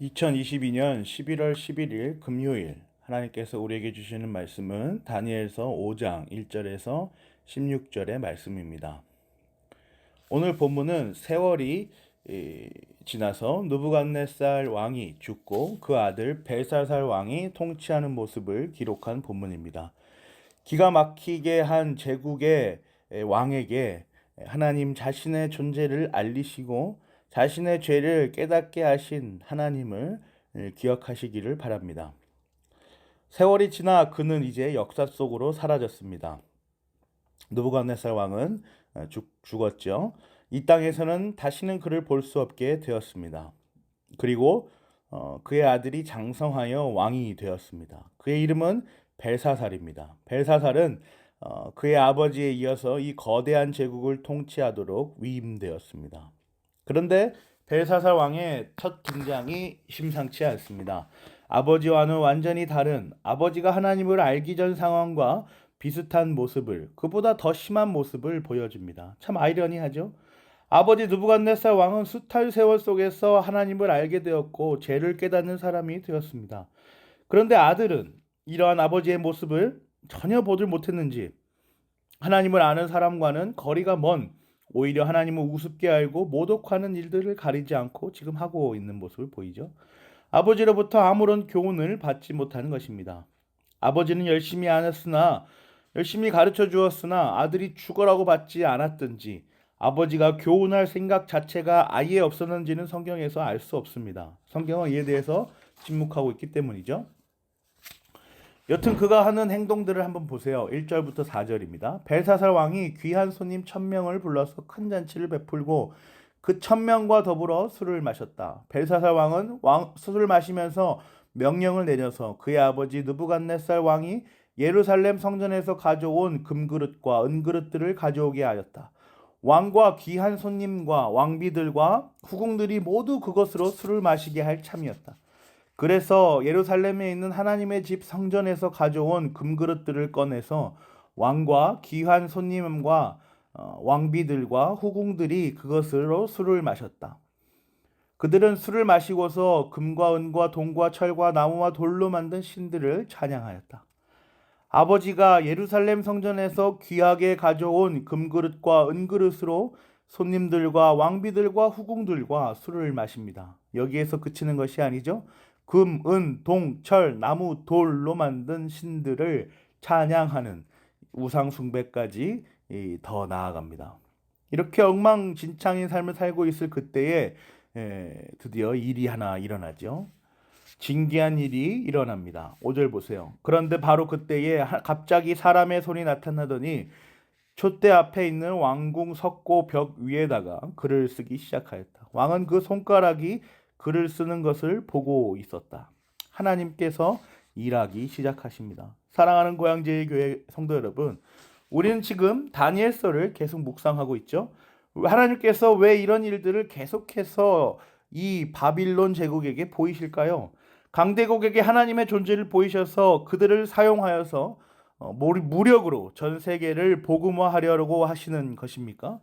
2022년 11월 11일 금요일 하나님께서 우리에게 주시는 말씀은 다니엘서 5장 1절에서 16절의 말씀입니다. 오늘 본문은 세월이 이, 지나서 느부갓네살 왕이 죽고 그 아들 벨사살 왕이 통치하는 모습을 기록한 본문입니다. 기가 막히게 한 제국의 왕에게 하나님 자신의 존재를 알리시고 자신의 죄를 깨닫게 하신 하나님을 기억하시기를 바랍니다. 세월이 지나 그는 이제 역사 속으로 사라졌습니다. 느부갓네살 왕은 죽, 죽었죠. 이 땅에서는 다시는 그를 볼 수 없게 되었습니다. 그리고 어, 그의 아들이 장성하여 왕이 되었습니다. 그의 이름은 벨사살입니다. 벨사살은 어, 그의 아버지에 이어서 이 거대한 제국을 통치하도록 위임되었습니다. 그런데 벨사살 왕의 첫 등장이 심상치 않습니다. 아버지와는 완전히 다른 아버지가 하나님을 알기 전 상황과 비슷한 모습을 그보다 더 심한 모습을 보여줍니다. 참 아이러니하죠. 아버지 느부갓네살 왕은 숱한 세월 속에서 하나님을 알게 되었고 죄를 깨닫는 사람이 되었습니다. 그런데 아들은 이러한 아버지의 모습을 전혀 보질 못했는지 하나님을 아는 사람과는 거리가 먼 오히려 하나님을 우습게 알고 모독하는 일들을 가리지 않고 지금 하고 있는 모습을 보이죠. 아버지로부터 아무런 교훈을 받지 못하는 것입니다. 아버지는 열심히 안 했으나 열심히 가르쳐 주었으나 아들이 죽어라고 받지 않았든지 아버지가 교훈할 생각 자체가 아예 없었는지는 성경에서 알 수 없습니다. 성경은 이에 대해서 침묵하고 있기 때문이죠. 여튼 그가 하는 행동들을 한번 보세요. 1절부터 4절입니다. 벨사살 왕이 귀한 손님 천명을 불러서 큰 잔치를 베풀고 그 천명과 더불어 술을 마셨다. 벨사살 왕은 왕, 술을 마시면서 명령을 내려서 그의 아버지 느부갓네살 왕이 예루살렘 성전에서 가져온 금그릇과 은그릇들을 가져오게 하였다. 왕과 귀한 손님과 왕비들과 후궁들이 모두 그것으로 술을 마시게 할 참이었다. 그래서 예루살렘에 있는 하나님의 집 성전에서 가져온 금그릇들을 꺼내서 왕과 귀한 손님과 어, 왕비들과 후궁들이 그것으로 술을 마셨다. 그들은 술을 마시고서 금과 은과 동과 철과 나무와 돌로 만든 신들을 찬양하였다. 아버지가 예루살렘 성전에서 귀하게 가져온 금그릇과 은그릇으로 손님들과 왕비들과 후궁들과 술을 마십니다. 여기에서 그치는 것이 아니죠. 금, 은, 동, 철, 나무, 돌로 만든 신들을 찬양하는 우상 숭배까지 더 나아갑니다. 이렇게 엉망진창인 삶을 살고 있을 그때에 드디어 일이 하나 일어나죠. 진기한 일이 일어납니다. 5절 보세요. 그런데 바로 그때에 갑자기 사람의 손이 나타나더니 촛대 앞에 있는 왕궁 석고 벽 위에다가 글을 쓰기 시작하였다. 왕은 그 손가락이 글을 쓰는 것을 보고 있었다. 하나님께서 일하기 시작하십니다. 사랑하는 고향제의 교회 성도 여러분, 우리는 지금 다니엘서를 계속 묵상하고 있죠. 하나님께서 왜 이런 일들을 계속해서 이 바빌론 제국에게 보이실까요? 강대국에게 하나님의 존재를 보이셔서 그들을 사용하여서 어, 무력으로 전 세계를 복음화하려고 하시는 것입니까?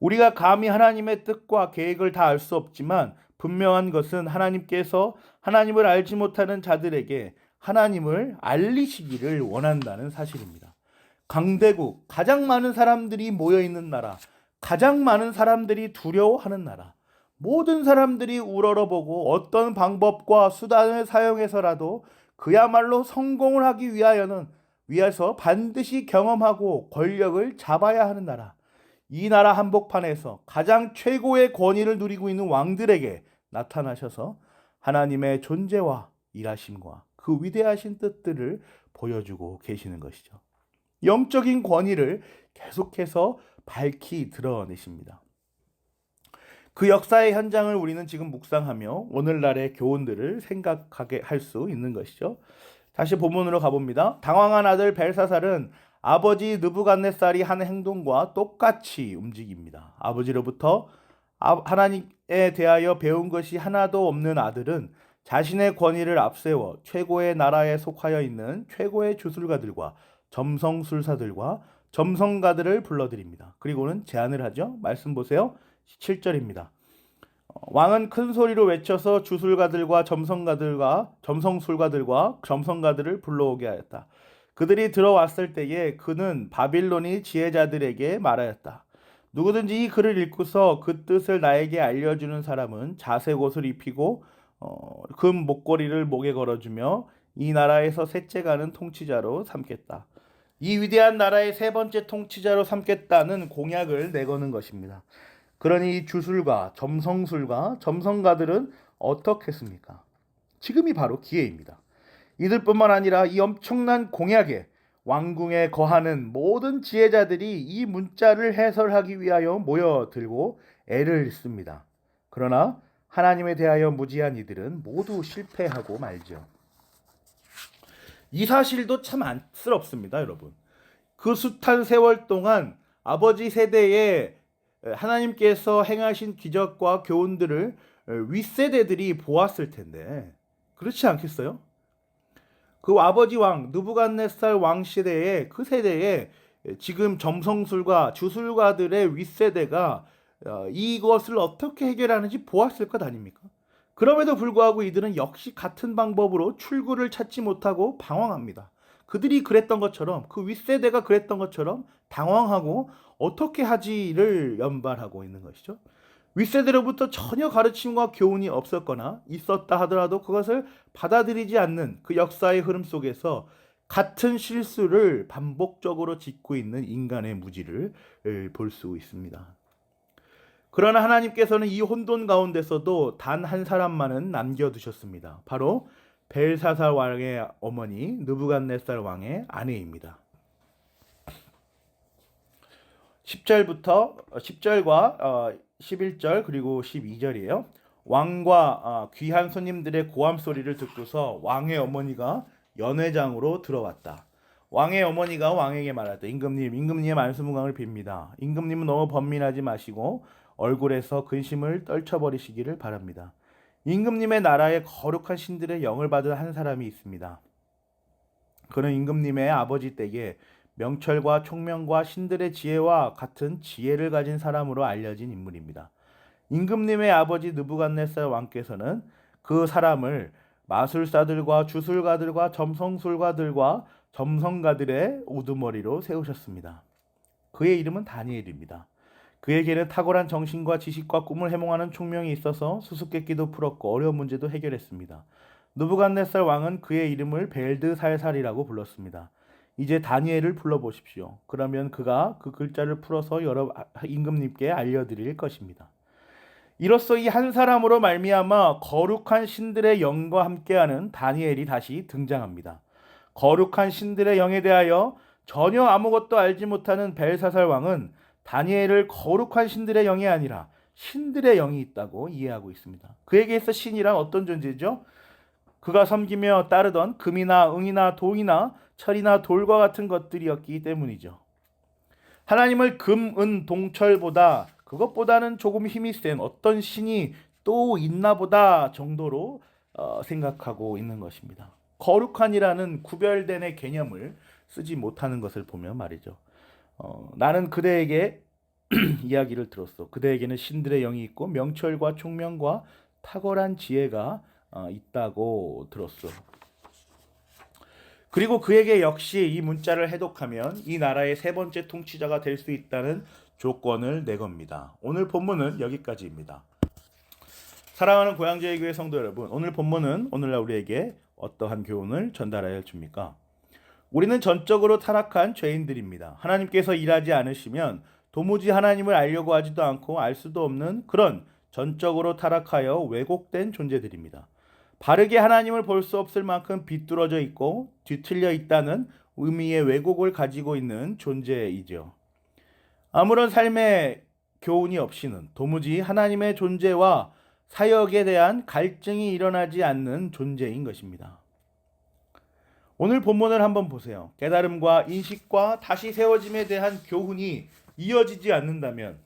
우리가 감히 하나님의 뜻과 계획을 다 알 수 없지만 분명한 것은 하나님께서 하나님을 알지 못하는 자들에게 하나님을 알리시기를 원한다는 사실입니다. 강대국, 가장 많은 사람들이 모여 있는 나라, 가장 많은 사람들이 두려워하는 나라, 모든 사람들이 우러러보고 어떤 방법과 수단을 사용해서라도 그야말로 성공을 하기 위하여는 위해서 반드시 경험하고 권력을 잡아야 하는 나라. 이 나라 한복판에서 가장 최고의 권위를 누리고 있는 왕들에게 나타나셔서 하나님의 존재와 일하심과 그 위대하신 뜻들을 보여주고 계시는 것이죠. 영적인 권위를 계속해서 밝히 드러내십니다. 그 역사의 현장을 우리는 지금 묵상하며 오늘날의 교훈들을 생각하게 할 수 있는 것이죠. 다시 본문으로 가봅니다. 당황한 아들 벨사살은 아버지 느부갓네살이 한 행동과 똑같이 움직입니다. 아버지로부터 아, 하나님에 대하여 배운 것이 하나도 없는 아들은 자신의 권위를 앞세워 최고의 나라에 속하여 있는 최고의 주술가들과 점성술사들과 점성가들을 불러들입니다. 그리고는 제안을 하죠. 말씀 보세요. 7절입니다. 왕은 큰 소리로 외쳐서 주술가들과 점성가들과 점성술가들과 점성가들을 불러오게 하였다. 그들이 들어왔을 때에 그는 바빌론이 지혜자들에게 말하였다. 누구든지 이 글을 읽고서 그 뜻을 나에게 알려주는 사람은 자색 옷을 입히고 어, 금 목걸이를 목에 걸어주며 이 나라에서 셋째 가는 통치자로 삼겠다. 이 위대한 나라의 세 번째 통치자로 삼겠다는 공약을 내거는 것입니다. 그러니 이 주술과 점성술과 점성가들은 어떻겠습니까? 지금이 바로 기회입니다. 이들뿐만 아니라 이 엄청난 공약에 왕궁에 거하는 모든 지혜자들이 이 문자를 해설하기 위하여 모여들고 애를 씁니다. 그러나 하나님에 대하여 무지한 이들은 모두 실패하고 말죠. 이 사실도 참 안쓰럽습니다, 여러분. 그 숱한 세월 동안 아버지 세대에 하나님께서 행하신 기적과 교훈들을 윗세대들이 보았을 텐데 그렇지 않겠어요? 그 아버지 왕 느부갓네살 왕 시대에 그 세대에 지금 점성술과 주술가들의 윗세대가 어, 이것을 어떻게 해결하는지 보았을 것 아닙니까? 그럼에도 불구하고 이들은 역시 같은 방법으로 출구를 찾지 못하고 방황합니다. 그들이 그랬던 것처럼 그 윗세대가 그랬던 것처럼 당황하고 어떻게 하지를 연발하고 있는 것이죠. 윗세대로부터 전혀 가르침과 교훈이 없었거나 있었다 하더라도 그것을 받아들이지 않는 그 역사의 흐름 속에서 같은 실수를 반복적으로 짓고 있는 인간의 무지를 볼 수 있습니다. 그러나 하나님께서는 이 혼돈 가운데서도 단 한 사람만은 남겨두셨습니다. 바로 벨사살 왕의 어머니 느부갓네살 왕의 아내입니다. 10절부터 10절과 11절 그리고 12절이에요. 왕과 어, 귀한 손님들의 고함 소리를 듣고서 왕의 어머니가 연회장으로 들어왔다. 왕의 어머니가 왕에게 말하되 임금님, 임금님의 만수무강을 빕니다. 임금님은 너무 번민하지 마시고 얼굴에서 근심을 떨쳐버리시기를 바랍니다. 임금님의 나라에 거룩한 신들의 영을 받은 한 사람이 있습니다. 그는 임금님의 아버지 때에 명철과 총명과 신들의 지혜와 같은 지혜를 가진 사람으로 알려진 인물입니다. 임금님의 아버지 느부갓네살 왕께서는 그 사람을 마술사들과 주술가들과 점성술가들과 점성가들의 우두머리로 세우셨습니다. 그의 이름은 다니엘입니다. 그에게는 탁월한 정신과 지식과 꿈을 해몽하는 총명이 있어서 수수께끼도 풀었고 어려운 문제도 해결했습니다. 누부갓네살 왕은 그의 이름을 벨드살살이라고 불렀습니다. 이제 다니엘을 불러보십시오. 그러면 그가 그 글자를 풀어서 여러 임금님께 알려드릴 것입니다. 이로써 이 한 사람으로 말미암아 거룩한 신들의 영과 함께하는 다니엘이 다시 등장합니다. 거룩한 신들의 영에 대하여 전혀 아무것도 알지 못하는 벨사살 왕은 다니엘을 거룩한 신들의 영이 아니라 신들의 영이 있다고 이해하고 있습니다. 그에게 서 신이란 어떤 존재죠? 그가 섬기며 따르던 금이나 응이나 동이나 철이나 돌과 같은 것들이었기 때문이죠. 하나님을 금, 은, 동철보다 그것보다는 조금 힘이 센 어떤 신이 또 있나 보다 정도로 어, 생각하고 있는 것입니다. 거룩한이라는 구별된의 개념을 쓰지 못하는 것을 보면 말이죠. 어, 나는 그대에게 이야기를 들었어. 그대에게는 신들의 영이 있고 명철과 총명과 탁월한 지혜가 어, 있다고 들었어. 그리고 그에게 역시 이 문자를 해독하면 이 나라의 세 번째 통치자가 될 수 있다는 조건을 내겁니다. 오늘 본문은 여기까지입니다. 사랑하는 고향제의 교회 성도 여러분, 오늘 본문은 오늘날 우리에게 어떠한 교훈을 전달하여 줍니까? 우리는 전적으로 타락한 죄인들입니다. 하나님께서 일하지 않으시면 도무지 하나님을 알려고 하지도 않고 알 수도 없는 그런 전적으로 타락하여 왜곡된 존재들입니다. 바르게 하나님을 볼 수 없을 만큼 비뚤어져 있고 뒤틀려 있다는 의미의 왜곡을 가지고 있는 존재이죠. 아무런 삶의 교훈이 없이는 도무지 하나님의 존재와 사역에 대한 갈증이 일어나지 않는 존재인 것입니다. 오늘 본문을 한번 보세요. 깨달음과 인식과 다시 세워짐에 대한 교훈이 이어지지 않는다면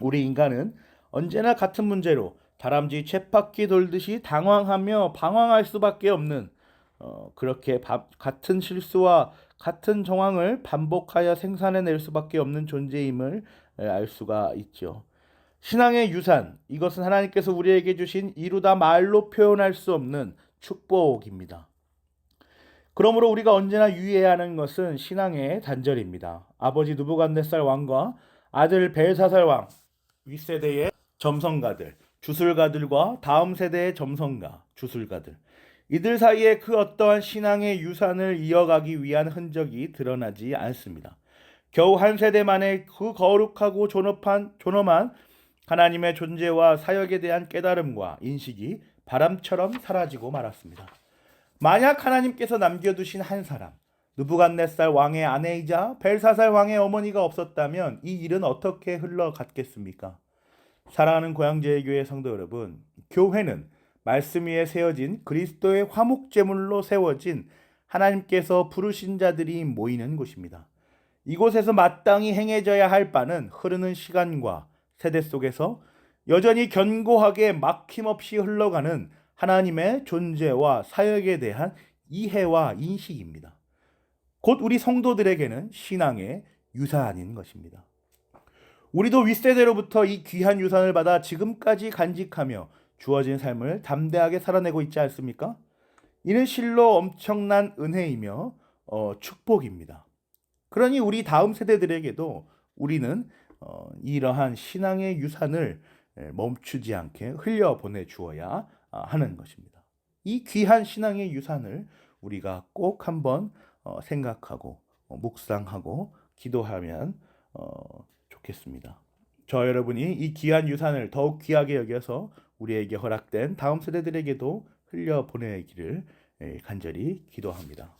우리 인간은 언제나 같은 문제로 다람쥐 쳇바퀴 돌듯이 당황하며 방황할 수밖에 없는 어, 그렇게 바, 같은 실수와 같은 정황을 반복하여 생산해낼 수밖에 없는 존재임을 알 수가 있죠. 신앙의 유산, 이것은 하나님께서 우리에게 주신 이루다 말로 표현할 수 없는 축복입니다. 그러므로 우리가 언제나 유의해야 하는 것은 신앙의 단절입니다. 아버지 누부갓네살 왕과 아들 벨사살 왕, 윗세대의 점성가들, 주술가들과 다음 세대의 점성가, 주술가들. 이들 사이에 그 어떠한 신앙의 유산을 이어가기 위한 흔적이 드러나지 않습니다. 겨우 한 세대만의 그 거룩하고 존엄한, 존엄한 하나님의 존재와 사역에 대한 깨달음과 인식이 바람처럼 사라지고 말았습니다. 만약 하나님께서 남겨두신 한 사람, 느부갓네살 왕의 아내이자 벨사살 왕의 어머니가 없었다면 이 일은 어떻게 흘러갔겠습니까? 사랑하는 고향제일 교회 성도 여러분, 교회는 말씀 위에 세워진 그리스도의 화목 제물로 세워진 하나님께서 부르신 자들이 모이는 곳입니다. 이곳에서 마땅히 행해져야 할 바는 흐르는 시간과 세대 속에서 여전히 견고하게 막힘없이 흘러가는 하나님의 존재와 사역에 대한 이해와 인식입니다. 곧 우리 성도들에게는 신앙의 유산인 것입니다. 우리도 윗세대로부터 이 귀한 유산을 받아 지금까지 간직하며 주어진 삶을 담대하게 살아내고 있지 않습니까? 이는 실로 엄청난 은혜이며 어, 축복입니다. 그러니 우리 다음 세대들에게도 우리는 어, 이러한 신앙의 유산을 에, 멈추지 않게 흘려 보내 주어야 아, 하는 것입니다. 이 귀한 신앙의 유산을 우리가 꼭 한번 어, 생각하고 어, 묵상하고 기도하면 어, 좋겠습니다. 저 여러분이 이 귀한 유산을 더욱 귀하게 여겨서 우리에게 허락된 다음 세대들에게도 흘려 보내기를 에, 간절히 기도합니다.